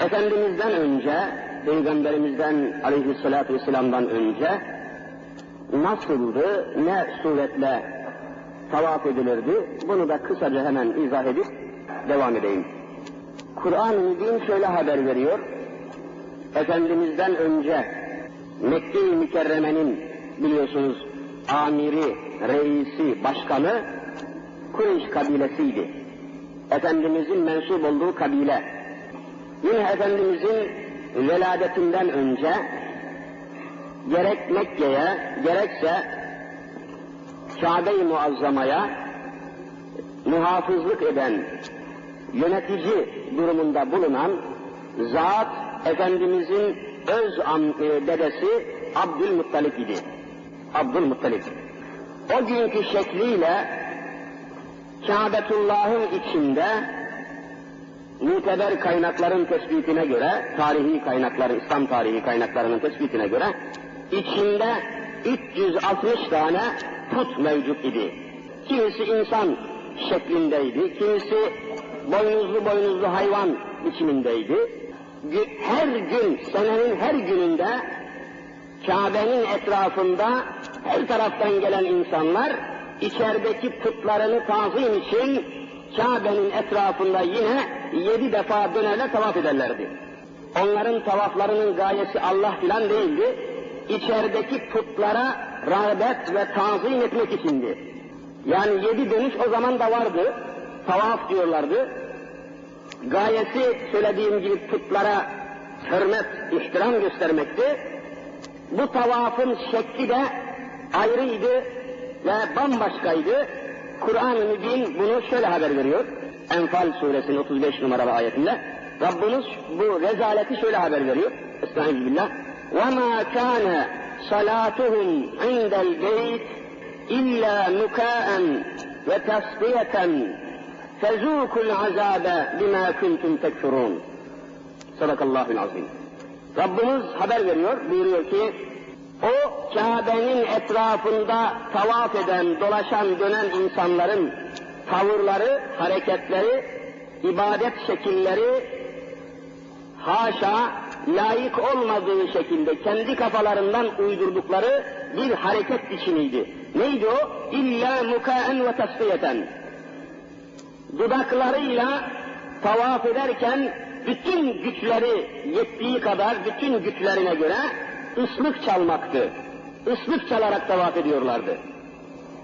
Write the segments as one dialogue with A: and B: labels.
A: Efendimiz'den önce, Peygamberimizden aleyhissalatü vesselam'dan önce nasıldı, ne suretle tavaf edilirdi, bunu da kısaca hemen izah edip devam edeyim. Kur'an-ı Mübin şöyle haber veriyor, Efendimiz'den önce Mekke-i Mükerreme'nin biliyorsunuz amiri, reisi, başkanı Kureyş kabilesiydi. Efendimizin mensup olduğu kabile. Yine Efendimizin veladetinden önce gerek Mekke'ye gerekse Kabe-i Muazzama'ya muhafızlık eden, yönetici durumunda bulunan zat Efendimizin öz e, dedesi Abdülmuttalip idi. Abdülmuttalip. O günkü şekliyle Kâbetullah'ın içinde muteber kaynakların tespitine göre, tarihi kaynakları, İslam tarihi kaynaklarının tespitine göre içinde 360 tane put mevcut idi. Kimisi insan şeklindeydi, kimisi boynuzlu boynuzlu hayvan biçimindeydi. Her gün, senenin her gününde Kabe'nin etrafında her taraftan gelen insanlar içerideki putlarını tazim için Kabe'nin etrafında yine yedi defa dönerler tavaf ederlerdi. Onların tavaflarının gayesi Allah filan değildi. İçerideki putlara rağbet ve tazim etmek içindi. Yani yedi dönüş o zaman da vardı. Tavaf diyorlardı. Gayesi söylediğim gibi putlara hürmet, ihtiram göstermekti. Bu tavafın şekli de ayrıydı ve bambaşkaydı. Kur'an-ı Mübin bunu şöyle haber veriyor. Enfal suresinin 35 numaralı ayetinde. Rabbimiz bu rezaleti şöyle haber veriyor. Estağfirullah. وَمَا كَانَ صَلَاتُهُمْ عِنْدَ الْبَيْتِ إِلَّا مُكَاءً وَتَصْفِيَةً فَذُوكُوا الْعَذَابَ بِمَا كُنْتُمْ تَكْفُرُونَ Sadakallahül azim. Rabbimiz haber veriyor, buyuruyor ki, o Kabe'nin etrafında tavaf eden, dolaşan, dönen insanların tavırları, hareketleri, ibadet şekilleri haşa layık olmadığı şekilde kendi kafalarından uydurdukları bir hareket biçimiydi. Neydi o? İlla mukaen ve tasfiyeten. Dudaklarıyla tavaf ederken bütün güçleri yettiği kadar bütün güçlerine göre ıslık çalmaktı. Islık çalarak tavaf ediyorlardı.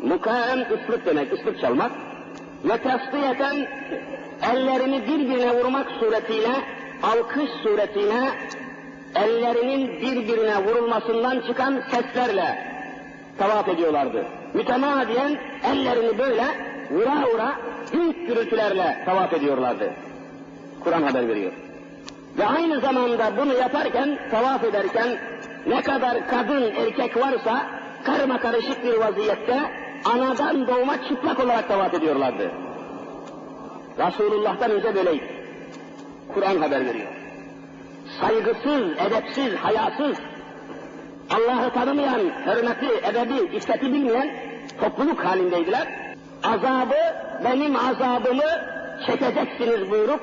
A: Mukaem ıslık demek, ıslık çalmak. Ve tasdiyeten ellerini birbirine vurmak suretiyle, alkış suretiyle ellerinin birbirine vurulmasından çıkan seslerle tavaf ediyorlardı. Mütemadiyen ellerini böyle vura vura büyük gürültülerle tavaf ediyorlardı. Kur'an haber veriyor. Ve aynı zamanda bunu yaparken, tavaf ederken ne kadar kadın erkek varsa karma karışık bir vaziyette anadan doğma çıplak olarak tavaf ediyorlardı. Resulullah'tan önce böyleydi. Kur'an haber veriyor. Saygısız, edepsiz, hayasız, Allah'ı tanımayan, hürmeti, edebi, iffeti bilmeyen topluluk halindeydiler. Azabı, benim azabımı çekeceksiniz buyurup,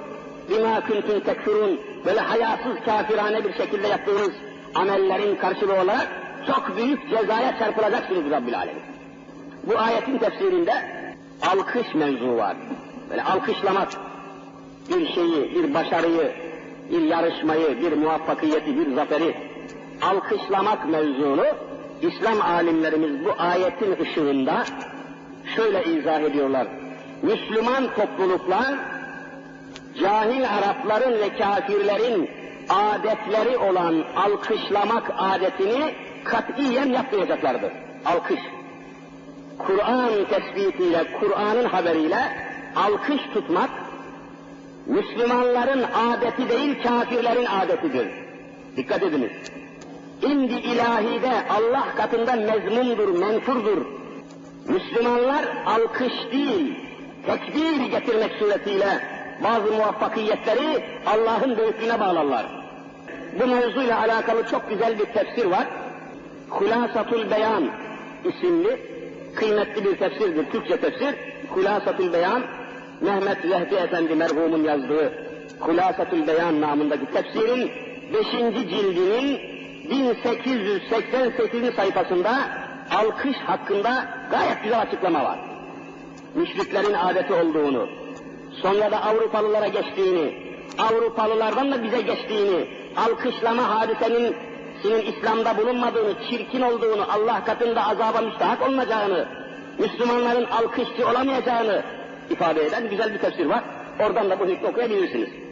A: bima kuntum tekfurun, böyle hayasız, kafirane bir şekilde yaptığınız amellerin karşılığı olarak çok büyük cezaya çarpılacaksınız Rabbil Alemin. Bu ayetin tefsirinde alkış mevzu var. Böyle alkışlamak bir şeyi, bir başarıyı, bir yarışmayı, bir muvaffakiyeti, bir zaferi alkışlamak mevzunu İslam alimlerimiz bu ayetin ışığında şöyle izah ediyorlar. Müslüman topluluklar cahil Arapların ve kafirlerin adetleri olan alkışlamak adetini katiyen yapmayacaklardır. Alkış. Kur'an tespitiyle, Kur'an'ın haberiyle alkış tutmak, Müslümanların adeti değil, kafirlerin adetidir. Dikkat ediniz. İndi ilahide Allah katında mezmundur, menfurdur. Müslümanlar alkış değil, tekbir getirmek suretiyle bazı muvaffakiyetleri Allah'ın büyüklüğüne bağlarlar. Bu mevzuyla alakalı çok güzel bir tefsir var. Hulasatul Beyan isimli kıymetli bir tefsirdir, Türkçe tefsir. Hulasatul Beyan, Mehmet Vehbi Efendi merhumun yazdığı Hulasetül Beyan namındaki tefsirin 5. cildinin 1888. sayfasında alkış hakkında gayet güzel açıklama var. Müşriklerin adeti olduğunu, sonra da Avrupalılara geçtiğini, Avrupalılardan da bize geçtiğini, alkışlama hadisenin senin İslam'da bulunmadığını, çirkin olduğunu, Allah katında azaba müstahak olmayacağını, Müslümanların alkışçı olamayacağını ifade eden güzel bir tefsir var. Oradan da bu hükmü okuyabilirsiniz.